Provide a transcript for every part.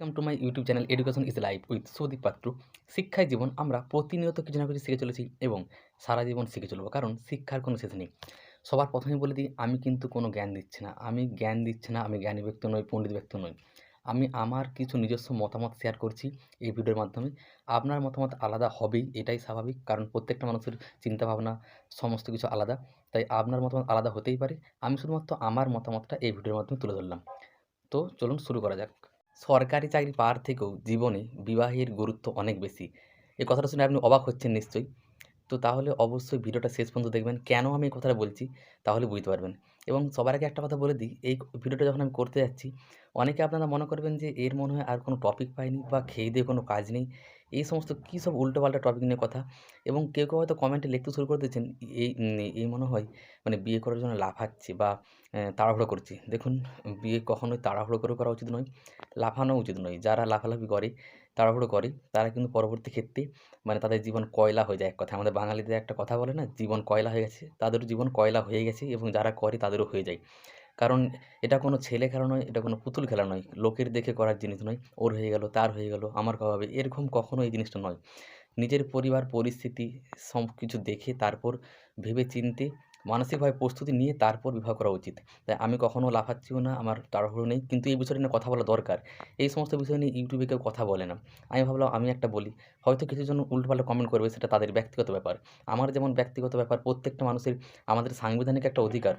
Welcome to my YouTube channel education is life with Sudip Patra শিক্ষায় জীবন আমরা প্রতিনিয়ত কিছু না কিছু শিখে চলেছি এবং সারা জীবন শিখে চলবো, কারণ শিক্ষার কোনো শেষ নেই। সবার প্রথমেই বলে দিই, আমি কিন্তু কোনো জ্ঞান দিচ্ছি না। আমি জ্ঞান দিচ্ছি না, আমি জ্ঞানী ব্যক্তি নই, পণ্ডিত ব্যক্তি নই। আমি আমার কিছু নিজস্ব মতামত শেয়ার করছি এই ভিডিওর মাধ্যমে। আপনার মতামত আলাদা হবেই, এটাই স্বাভাবিক, কারণ প্রত্যেকটা মানুষের চিন্তাভাবনা সমস্ত কিছু আলাদা। তাই আপনার মতামত আলাদা হতেই পারে। আমি শুধুমাত্র আমার মতামতটা এই ভিডিওর মাধ্যমে তুলে ধরলাম। তো চলুন শুরু করা যাক। সরকারি চাকরি পাওয়ার থেকেও জীবনে বিবাহের গুরুত্ব অনেক বেশি। এই কথাটা শুনে আপনি অবাক হচ্ছেন নিশ্চয়ই। তো তাহলে অবশ্যই ভিডিওটা শেষ পর্যন্ত দেখবেন। কেন আমি এই কথাটা বলছি? তাহলে বুঝতে পারবেন। এবং সবার আগে একটা কথা বলে দিই, এই ভিডিওটা যখন আমি করতে যাচ্ছি, অনেকে আপনারা মনে করবেন যে এর মনে হয় আর কোনো টপিক পাইনি বা খেয়ে দিয়ে কোনো কাজ নেই। এই সমস্ত কী সব উল্টোপাল্টা টপিক নিয়ে কথা? এবং কেউ কেউ হয়তো কমেন্টে লিখতে শুরু করে দিয়েছেন, এই এই মনে হয় মানে বিয়ে করার জন্য লাফাচ্ছি বা তাড়াহুড়ো করছি। দেখুন, বিয়ে কখনোই তাড়াহুড়ো করে করা উচিত নয়, লাফানো উচিত নয়। যারা লাফালাফি করে তাড়াহুড়ো করে। তারা কিন্তু পরবর্তী ক্ষেত্রে মানে তাদের জীবন কয়লা হয়ে যায়। এক কথা আমাদের বাঙালিদের একটা কথা বলে না, জীবন কয়লা হয়ে গেছে। তাদেরও জীবন কয়লা হয়ে গেছে এবং যারা করে তাদেরও হয়ে যায়। কারণ এটা কোনো ছেলে খেলা নয়, এটা কোনো পুতুল খেলা নয়। লোকের দেখে করার জিনিস নয়। ওর হয়ে গেল, তার হয়ে গেল, আমার হবে? এরকম কখনো এই জিনিসটা নয়। নিজের পরিবার, পরিস্থিতি সব কিছু দেখে তারপর ভেবে চিনতে মানসিকভাবে প্রস্তুতি নিয়ে তারপর বিবাহ করা উচিত। তাই আমি কখনও লাফাচ্ছিও না, আমার তাড়াহুড়ো নেই। কিন্তু এই বিষয়টা নিয়ে কথা বলা দরকার। এই সমস্ত বিষয় নিয়ে ইউটিউবে কেউ কথা বলে না। আমি ভাবলাম, আমি একটা বলি, হয়তো কিছু জন উল্টোপাল্টা কমেন্ট করবে, সেটা তাদের ব্যক্তিগত ব্যাপার। আমার যেমন ব্যক্তিগত ব্যাপার, প্রত্যেকটা মানুষের আমাদের সাংবিধানিক একটা অধিকার।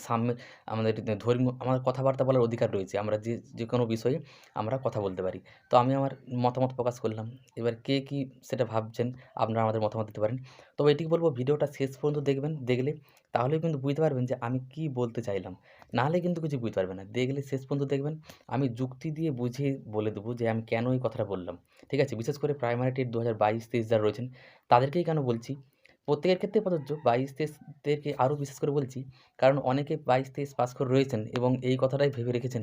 সামনে আমাদের ধর্মীয়, আমার কথাবার্তা বলার অধিকার রয়েছে। আমরা যে যে কোনো বিষয়ে আমরা কথা বলতে পারি। তো আমি আমার মতামত প্রকাশ করলাম। এবার কে কী সেটা ভাবছেন আপনারা আমাদের মতামত দিতে পারেন। তবে এটি বলব, ভিডিওটা শেষ পর্যন্ত দেখবেন, দেখলে তাহলেও কিন্তু বুঝতে পারবেন যে আমি কি বলতে চাইলাম। নাহলে কিন্তু কিছু বুঝতে পারবেন না। দেখলে শেষ পর্যন্ত দেখবেন, আমি যুক্তি দিয়ে বুঝিয়ে বলে দেবো যে আমি কেন এই কথাটা বললাম। ঠিক আছে? বিশেষ করে প্রাইমারি টেট দু হাজার বাইশ, তেইশ যারা রয়েছেন, তাদেরকেই কেন বলছি? প্রত্যেকের ক্ষেত্রে প্রযোজ্য বাইশ তেইশদেরকে আরও বিশেষ করে বলছি, কারণ অনেকে বাইশ তেইশ পাস করে রয়েছেন এবং এই কথাটাই ভেবে রেখেছেন।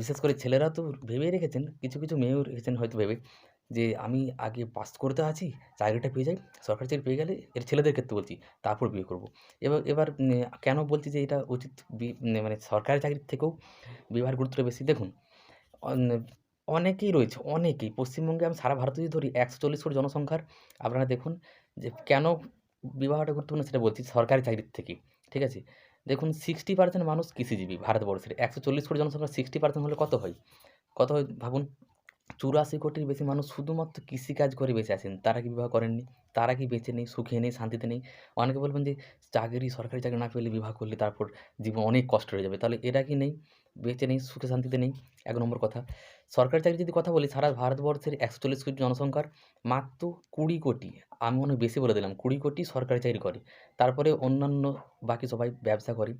বিশেষ করে ছেলেরা তো ভেবেই রেখেছেন, কিছু কিছু মেয়েও রেখেছেন হয়তো ভেবে, যে আমি আগে পাস করতে আছি, চাকরিটা পেয়ে যাই, সরকারি চাকরি পেয়ে গেলে এর ছেলেদের ক্ষেত্রে বলছি, তারপর বিয়ে করব। এবার এবার কেন বলছি যে এটা উচিত মানে সরকারি চাকরির থেকেও বিবাহের গুরুত্বটা বেশি? দেখুন অনেকেই রয়েছে, অনেকেই। পশ্চিমবঙ্গে আমি সারা ভারতে যদি ধরি, একশো চল্লিশ কোটি জনসংখ্যার, আপনারা দেখুন যে কেন বিবাহটা গুরুত্বপূর্ণ সেটা বলছি সরকারি চাকরির থেকে ঠিক আছে? দেখুন সিক্সটি পার্সেন্ট মানুষ কৃষিজীবী ভারতবর্ষের, একশো চল্লিশ কোটি জনসংখ্যা সিক্সটি পার্সেন্ট হলে কত হয়? কত হয় ভাবুন? চুরাশি কোটির বেশি মানুষ শুধুমাত্র কৃষিকাজ করে বেঁচে আছেন, তারা কি বিবাহ করেননি? তারা কি বেঁচে নেই, সুখে নেই, শান্তিতে নেই? অনেকে বলবেন যে চাকরি, সরকারি চাকরি না পেলে বিবাহ করলে তারপর জীবন অনেক কষ্ট হয়ে যাবে, তাহলে এরা কি নেই? বেঁচে নেই, সুখে শান্তিতে নেই, এক নম্বর কথা। সরকারি চাকরি যদি কথা বলি, সারা ভারতবর্ষের একশো চল্লিশ কোটি জনসংখ্যার মাত্র কুড়ি কোটি, আমি মনে বেশি বলে দিলাম, কুড়ি কোটি সরকারি চাকরি করে। তারপরে অন্যান্য বাকি সবাই ব্যবসা করে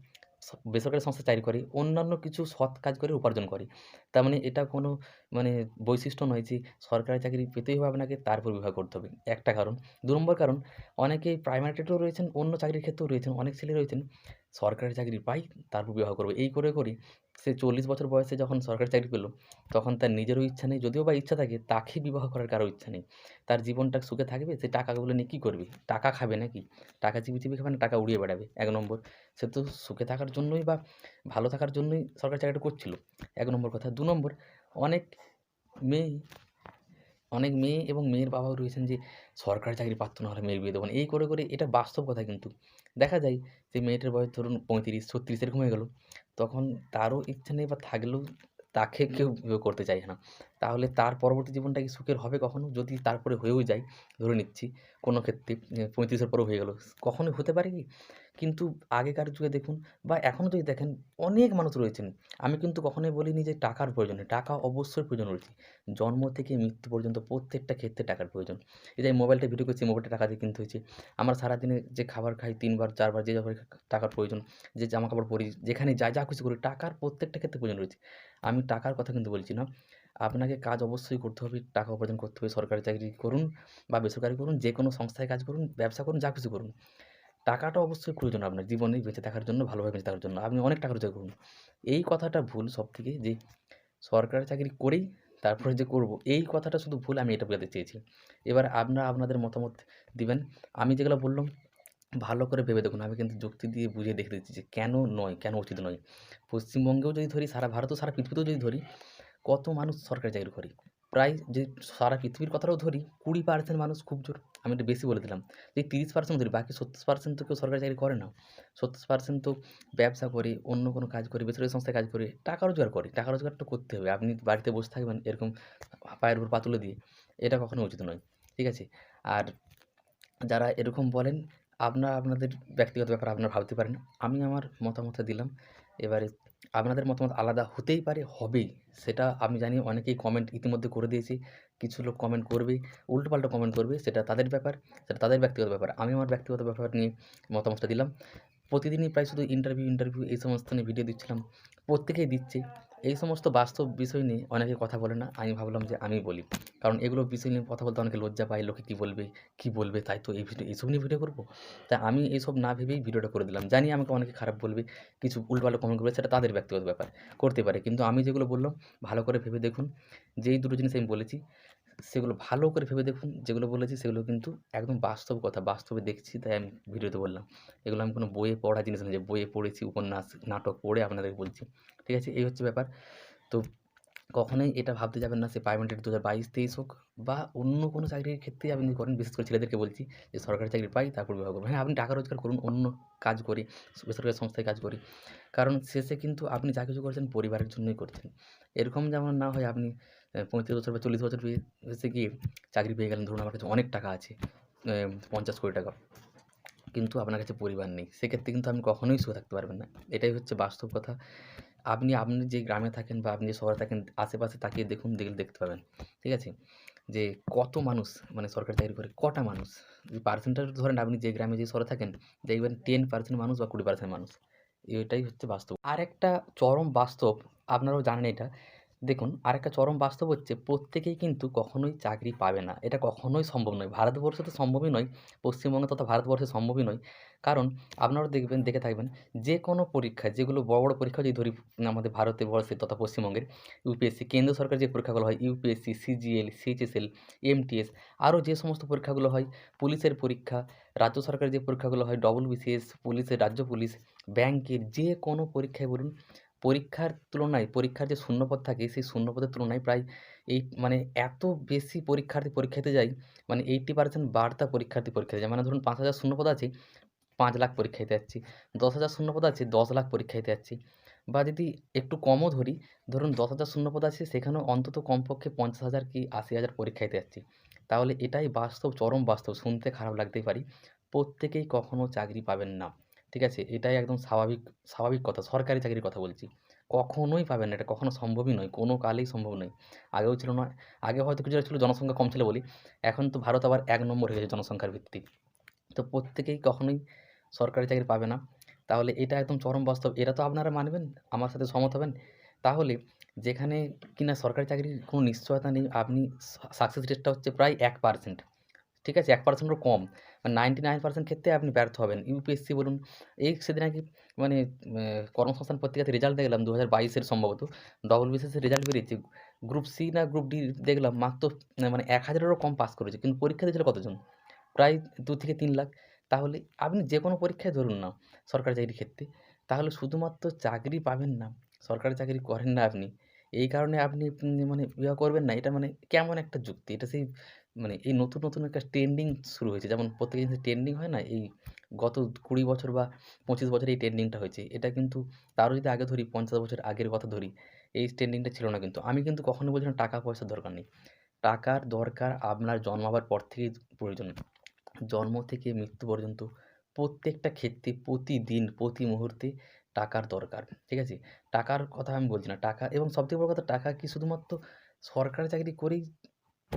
বেসরকারি সংস্থা চাকরি করে, অন্যান্য কিছু সৎ কাজ করে, উপার্জন করে। তার মানে এটা কোনো মানে বৈশিষ্ট্য নয় যে সরকারি চাকরি পেতেই হবে আপনাকে তারপর বিবাহ করতে হবে। একটা কারণ। দু নম্বর কারণ অনেকেই প্রাইমারি টেটেও রয়েছেন, অন্য চাকরির ক্ষেত্রেও রয়েছেন, অনেক ছেলে রয়েছেন, সরকারি চাকরি পাই তারপর বিবাহ করবে। এই করে করে সে চল্লিশ বছর বয়সে যখন সরকারি চাকরি পেল, তখন তার নিজেরও ইচ্ছা নেই, যদিও বা ইচ্ছা থাকে, তাকে বিবাহ করার কারও ইচ্ছা নেই। তার জীবনটা সুখে থাকবে, সে টাকাগুলো নিয়ে কী করবে? টাকা খাবে নাকি? টাকা চিবি চিবি খাবে না? টাকা উড়িয়ে বেড়াবে? এক নম্বর, সে তো সুখে থাকার জন্যই বা ভালো থাকার জন্যই সরকারি চাকরিটা করছিল। এক নম্বর কথা। দু নম্বর, অনেক মেয়ে অনেক মেয়ে এবং মেয়ের বাবাও রয়েছেন যে, সরকারি চাকরি পাত্র না, হলে মেয়ের বিয়ে দেবো এই করে করে এটা বাস্তব কথা কিন্তু। দেখা যায় যে, মেয়েটার বয়স ধরুন পঁয়ত্রিশ, ছত্রিশ এরকম হয়ে গেলো, তখন তারও ইচ্ছা নেই বা থাকলেও তাকে কেউ বিয়ে করতে চাইছে না। তাহলে তার পরবর্তী জীবনটা কি সুখের হবে কখনো? যদি তারপরে হয়েও যায়, ধরে নিচ্ছি কোনো ক্ষেত্রে, পঁয়ত্রিশের পরেও হয়ে গেলো। কখনোই হতে পারে কি? কিন্তু আগেকার যুগে দেখুন বা এখনও যদি দেখেন অনেক মানুষ রয়েছেন। আমি কিন্তু কখনোই বলিনি যে টাকার প্রয়োজন টাকা অবশ্যই প্রয়োজন রয়েছে। জন্ম থেকে মৃত্যু পর্যন্ত প্রত্যেকটা ক্ষেত্রে টাকার প্রয়োজন। এই যে মোবাইলটা ভিডিও করছি, মোবাইলটা টাকা দিয়ে কিনতে হয়েছে। আমরা সারাদিনে যে খাবার খাই, তিনবার, চারবার, যে যাবার টাকার প্রয়োজন, যে জামা কাপড় পরি, যেখানে যা যা কিছু করি, টাকার প্রত্যেকটা ক্ষেত্রে প্রয়োজন রয়েছে। আমি টাকার কথা কিন্তু বলছি না। আপনাকে কাজ অবশ্যই করতে হবে, টাকা উপার্জন করতে হবে, সরকারি চাকরি করুন বা বেসরকারি করুন যে কোনো সংস্থায় কাজ করুন, ব্যবসা করুন, যা কিছু করুন। টাকাটা অবশ্যই প্রয়োজন আপনার জীবনে বেঁচে থাকার জন্য, ভালোভাবে বেঁচে থাকার জন্য। আপনি অনেক টাকা রোজগার করুন। এই কথাটা ভুল সব থেকে যে সরকারি চাকরি করেই তারপরে যে করব, এই কথাটা শুধু ভুল আমি এটা বোঝাতে চেয়েছি। এবার আপনারা আপনাদের মতামত দিবেন। আমি যেগুলো বললাম, ভালো করে ভেবে দেখুন। আমি কিন্তু যুক্তি দিয়ে বুঝিয়ে দেখে দিচ্ছি যে কেন নয়, কেন উচিত নয়। পশ্চিমবঙ্গেও যদি ধরি, সারা ভারতও, সারা পৃথিবীতেও যদি ধরি, কত মানুষ সরকারি চাকরি করে? প্রায় যদি সারা পৃথিবীর কথাটাও ধরি, কুড়ি পার্সেন্ট মানুষ খুব জোর, আমি একটু বেশি বলে দিলাম। যদি তিরিশ পার্সেন্ট ধরি, বাকি সত্তর পার্সেন্ট তো কেউ সরকারি চাকরি করে না। সত্তর পার্সেন্ট তো ব্যবসা করে, অন্য কোনো কাজ করে, বেসরকারি সংস্থায় কাজ করে, টাকা রোজগার করে। টাকা রোজগার তো করতে হবে। আপনি বাড়িতে বসে থাকবেন এরকম পায়ের উপর পা তুলে দিয়ে, এটা কখনো উচিত নয়। ঠিক আছে? আর যারা এরকম বলেন, আপনারা, আপনাদের ব্যক্তিগত ব্যাপার আপনারা ভাবতে পারেন। আমি আমার মতামতটা দিলাম। এবারে আপনাদের মতামত আলাদা হতেই পারে, হবেই। সেটা আমি জানি অনেকেই কমেন্ট ইতিমধ্যে করে দিয়েছি। কিছু লোক কমেন্ট করবে উল্টোপাল্টা কমেন্ট করবে, সেটা তাদের ব্যাপার, সেটা তাদের ব্যক্তিগত ব্যাপার। আমি আমার ব্যক্তিগত ব্যাপার নিয়ে মতামতটা দিলাম। প্রতিদিনই প্রায় শুধু ইন্টারভিউ ইন্টারভিউ এই সমস্ত নিয়ে ভিডিও দিচ্ছিলাম। প্রত্যেকেই দিচ্ছে। এই সমস্ত বাস্তব বিষয় নিয়ে অনেকে কথা বলে না। আমি ভাবলাম যে আমি বলি। কারণ এগুলো বিষয় নিয়ে কথা বলতে অনেকে লজ্জা পায়, লোকে কী বলবে, কি বলবে, তাই তো এই ভিডিও এইসব নিয়ে ভিডিও করব। তাই আমি এইসব না ভেবেই ভিডিওটা করে দিলাম। জানি আমাকে অনেকে খারাপ বলবে, কিছু উল্টোপাল্টা কমেন্ট করবে, সেটা তাদের ব্যক্তিগত ব্যাপার, করতে পারে। কিন্তু আমি যেগুলো বললাম, ভালো করে ভেবে দেখুন। যেই দুটো জিনিস আমি বলেছি সেগুলো ভালো করে ভেবে দেখুন, যেগুলো বলেছি সেগুলো কিন্তু একদম বাস্তব কথা, বাস্তবে দেখছি তাই আমি ভিডিওতে বললাম। এগুলো আমি কোনো বইয়ে পড়া জিনিস না, যে বইয়ে পড়েছি, উপন্যাস, নাটক পড়ে আপনাদেরকে বলছি। ঠিক আছে, এই হচ্ছে ব্যাপার। তো কখনোই এটা ভাবতে যাবেন না, সে প্রাইভেটের দু হাজার বাইশ তেইশ হোক বা অন্য কোনো চাকরির ক্ষেত্রে আপনি করেন। বিশেষ করে ছেলেদেরকে বলছি যে, সরকারি চাকরি পাই, তারপর বিবাহ করবেন। হ্যাঁ আপনি টাকা রোজগার করুন, অন্য কাজ করি, বেসরকারি সংস্থায় কাজ করি। কারণ শেষে কিন্তু আপনি যা কিছু করছেন পরিবারের জন্যই করছেন। এরকম যেমন না হয় আপনি পঁয়ত্রিশ বছর বা চল্লিশ বছর বয়সে গিয়ে চাকরি পেয়ে গেলেন। ধরুন আমার কাছে অনেক টাকা আছে পঞ্চাশ কোটি টাকা। কিন্তু আপনার কাছে পরিবার নেই। সেক্ষেত্রে কিন্তু আপনি কখনোই সুখে থাকতে পারবেন না। এটাই হচ্ছে বাস্তব কথা। আপনি আপনি যে গ্রামে থাকেন বা আপনি যে শহরে থাকেন, আশেপাশে তাকিয়ে দেখুন, দেখলে দেখতে পাবেন। ঠিক আছে? যে কত মানুষ মানে সরকারি চাকরি করে কটা মানুষ? পার্সেন্টেজ ধরেন আপনি যে গ্রামে যে শহরে থাকেন, দেখবেন টেন পার্সেন্ট মানুষ বা কুড়ি পার্সেন্ট মানুষ। এটাই হচ্ছে বাস্তব। আর একটা চরম বাস্তব, আপনারাও জানেন এটা দেখুন, আরেকটা চরম বাস্তব হচ্ছে প্রত্যেকেই কিন্তু কখনোই চাকরি পাবে না। এটা কখনোই সম্ভব নয়। ভারতবর্ষে তো সম্ভবই নয়, পশ্চিমবঙ্গে তথা ভারতবর্ষে সম্ভবই নয়। কারণ আপনারা দেখবেন, দেখে থাকবেন যে কোনো পরীক্ষা যেগুলো বড় বড় পরীক্ষা যদি ধরি আমাদের ভারতে বর্ষে তথা পশ্চিমবঙ্গের ইউপিএসসি কেন্দ্র সরকার যে পরীক্ষাগুলো হয় ইউপিএসসি সিজিএল সিএইচএসএল এমটিএস আরও যে সমস্ত পরীক্ষাগুলো হয়, পুলিশের পরীক্ষা, রাজ্য সরকারের যে পরীক্ষাগুলো হয় ডবল বিসিএস পুলিশের রাজ্য পুলিশ ব্যাংকের যে কোনো পরীক্ষায় বলুন পরীক্ষার তুলনায়, পরীক্ষার যে শূন্যপদ থাকে, সেই শূন্যপদের তুলনায় প্রায় এই মানে এত বেশি পরীক্ষার্থী পরীক্ষা দিতে যায় মানে এইট্টি পার্সেন্ট বার্তা পরীক্ষার্থী পরীক্ষাতে যায় মানে ধরুন পাঁচ হাজার শূন্যপদ আছে, পাঁচ লাখ পরীক্ষা দিতে যাচ্ছি। দশ হাজার শূন্যপদ আছে, দশ লাখ পরীক্ষা দিতে যাচ্ছি। বা যদি একটু কমও ধরি, ধরুন দশ হাজার শূন্যপদ আছে, সেখানেও অন্তত কমপক্ষে পঞ্চাশ হাজার কি আশি হাজার পরীক্ষা দিতে যাচ্ছি। তাহলে এটাই বাস্তব, চরম বাস্তব, শুনতে খারাপ লাগতেই পারি। প্রত্যেকেই কখনও চাকরি পাবেন না। ঠিক আছে? এটাই একদম স্বাভাবিক স্বাভাবিক কথা। সরকারি চাকরির কথা বলছি। কখনোই পাবেন না। এটা কখনো সম্ভবই নয়। কোনো কালেই সম্ভব নয়। আগেও ছিল না। আগে হয়তো কিছুটা ছিল, জনসংখ্যা কম ছিল বলি। এখন তো ভারত আবার এক নম্বর হয়ে গেছে জনসংখ্যার ভিত্তি। তো প্রত্যেকেই কখনোই সরকারি চাকরি পাবে না। তাহলে এটা একদম চরম বাস্তব। এটা তো আপনারা মানবেন, আমার সাথে সহমত হবেন। তাহলে যেখানে কিনা সরকারি চাকরির কোনো নিশ্চয়তা নেই, আপনি সাকসেস রেটটা হচ্ছে প্রায় এক পার্সেন্ট ঠিক আছে? এক পার্সেন্টও কম। মানে নাইনটি নাইন পার্সেন্ট ক্ষেত্রে আপনি ব্যর্থ হবেন। ইউপিএসসি বলুন, এই সেদিন নাকি মানে কর্মসংস্থান পত্রিকাতে রেজাল্ট দেখলাম দু হাজার বাইশের সম্ভবত। ডবল বিসিএসের রেজাল্ট বেরিয়েছে। গ্রুপ সি না গ্রুপ ডি দেখলাম, মাত্র মানে এক হাজারেরও কম পাস করেছে। কিন্তু পরীক্ষা দিয়েছিল কতজন? প্রায় দু থেকে তিন লাখ। তাহলে আপনি যে কোনো পরীক্ষায় ধরুন না, সরকারি চাকরির ক্ষেত্রে, তাহলে শুধুমাত্র চাকরি পাবেন না, সরকারি চাকরি করেন না আপনি। এই কারণে আপনি মানে ইয়া করবেন না। এটা মানে কেমন একটা যুক্তি? এটা সেই মানে এই নতুন নতুন একটা ট্রেন্ডিং শুরু হয়েছে। যেমন প্রত্যেক জিনিসের ট্রেন্ডিং হয় না, এই গত কুড়ি বছর বা পঁচিশ বছর এই ট্রেন্ডিংটা হয়েছে। এটা কিন্তু তারও যদি আগে ধরি, পঞ্চাশ বছর আগের কথা ধরি, এই ট্রেন্ডিংটা ছিল না কিন্তু। আমি কিন্তু কখনো বলছি না টাকা পয়সার দরকার নেই। টাকার দরকার আপনার জন্মাবার পর থেকেই প্রয়োজন। জন্ম থেকে মৃত্যু পর্যন্ত প্রত্যেকটা ক্ষেত্রে প্রতিদিন, প্রতি মুহূর্তে টাকার দরকার, ঠিক আছে? টাকার কথা আমি বলছি না। টাকা, এবং সবথেকে বড় কথা, টাকা কি শুধুমাত্র সরকারি চাকরি করেই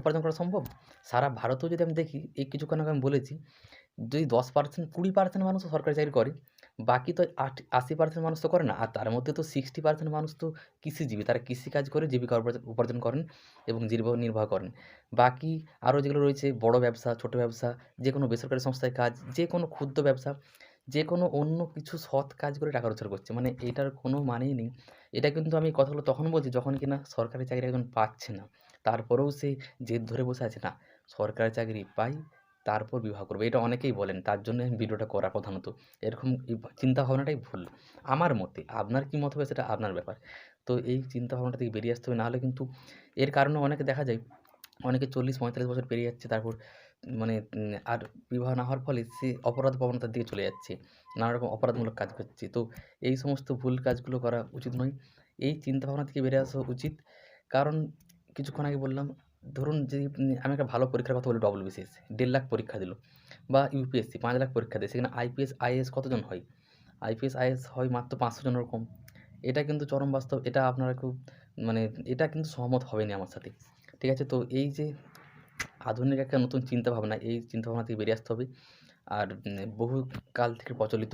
উপার্জন করা সম্ভব? সারা ভারতেও যদি আমি দেখি, এই কিছুক্ষণ আগে আমি বলেছি, যদি দশ পার্সেন্ট কুড়ি পার্সেন্ট মানুষও সরকারি চাকরি করে, বাকি তো আট, আশি পার্সেন্ট মানুষ তো করে না, আর তার মধ্যে তো সিক্সটি পার্সেন্ট মানুষ তো কৃষিজীবী, তারা কৃষিকাজ করে জীবিকা উপার্জন করেন এবং জীবিকা নির্বাহ করেন। বাকি আরও যেগুলো রয়েছে, বড় ব্যবসা, ছোট ব্যবসা, যে কোনো বেসরকারি সংস্থায় কাজ, যে কোনো ক্ষুদ্র ব্যবসা, যে কোনো অন্য কিছু সৎ কাজ করে টাকা রোজগার করছে। মানে এটার কোনো মানেই নেই। এটা কিন্তু আমি কথাগুলো তখন বলছি, যখন কিনা সরকারি চাকরি একজন পাচ্ছে না, তারপরেও সে জেদ ধরে বসে আছে, না, সরকারি চাকরি পাই, তারপর বিবাহ করব। এটা অনেকেই বলেন, তার জন্য ভিডিওটা করা প্রধানত। এরকম চিন্তা ভাবনাটাই ভুল। আমার মতে, আপনার কী মত হবে সেটা আপনার ব্যাপার। তো এই চিন্তা ভাবনাটা থেকে বেরিয়ে আসতে হবে, নাহলে কিন্তু এর কারণে অনেকে দেখা যায়, অনেকে চল্লিশ পঁয়তাল্লিশ বছর পেরিয়ে যাচ্ছে, তারপর মানে আর বিবাহ না হওয়ার ফলে সে অপরাধ প্রবণতার দিকে চলে যাচ্ছে। নানা রকম অপরাধমূলক কাজ করছে। তো এই সমস্ত ভুল কাজগুলো করা উচিত নয়। এই চিন্তা ভাবনা থেকে বেরিয়ে আসা উচিত। কারণ, কিছুক্ষণ আগে বললাম, ধরুন যদি আমি একটা ভালো পরীক্ষার কথা বলি ডব্লিউবিসিএস দেড় লাখ পরীক্ষা দিল। বা ইউপিএসসি পাঁচ লাখ পরীক্ষা দেয়। সেখানে আইপিএস আইএএস কতজন হয়? আইপিএস আইএস হয় মাত্র পাঁচশো জন ওরকম। এটা কিন্তু চরম বাস্তব। এটা আপনারা খুব মানে এটা কিন্তু সহমত হবেনি আমার সাথে। ঠিক আছে? তো এই যে আধুনিক একটা নতুন চিন্তা ভাবনা এই চিন্তা ভাবনা থেকে বেরিয়ে আসতে হবে। আর বহু কাল থেকে প্রচলিত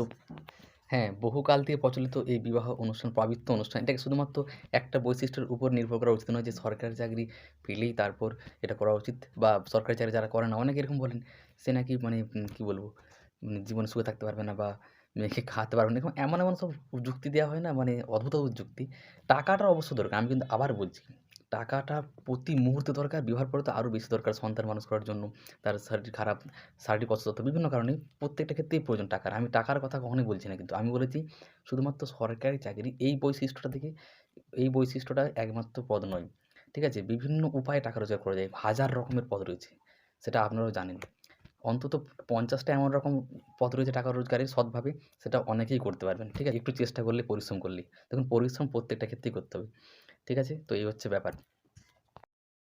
হ্যাঁ বহুকাল থেকে প্রচলিত এই বিবাহ অনুষ্ঠান পবিত্র অনুষ্ঠান এটাকে শুধুমাত্র একটা বৈশিষ্ট্যের উপর নির্ভর করা উচিত নয় যে সরকারি চাকরি পেলেই তারপর এটা করা উচিত বা সরকারি চাকরি যারা করে না অনেকে এরকম বলেন সে নাকি মানে কী বলব উম, জীবনে সুখে থাকতে পারবে না বা মেয়েকে খাওয়াতে পারবে না। এমন এমন সব যুক্তি দেওয়া হয় না মানে অদ্ভুত যুক্তি। টাকাটার অবশ্য দরকার আমি কিন্তু আবার বলছি। টাকাটা প্রতি মুহূর্তে দরকার বিবাহের পরে তো আরও বেশি দরকার সন্তান মানুষ করার জন্য। তার শরীর খারাপ, শারীরিক অসুস্থতা বিভিন্ন কারণে প্রত্যেকটা ক্ষেত্রেই প্রয়োজন টাকার। আমি টাকার কথা কখনোই বলছি না কিন্তু আমি বলেছি, শুধুমাত্র সরকারি চাকরি এই বৈশিষ্ট্যটা থেকে, এই বৈশিষ্ট্যটা একমাত্র পদ নয়। ঠিক আছে? বিভিন্ন উপায়ে টাকা রোজগার করা যায়। হাজার রকমের পদ রয়েছে। সেটা আপনারাও জানেন। অন্তত পঞ্চাশটা এমন রকম পথ রয়েছে টাকা রোজগারের সৎভাবে, সেটা অনেকেই করতে পারবেন। ঠিক আছে? একটু চেষ্টা করলে, পরিশ্রম করলে। দেখুন, পরিশ্রম প্রত্যেকটা ক্ষেত্রেই করতে হবে। ঠিক আছে? তো এই হচ্ছে ব্যাপার।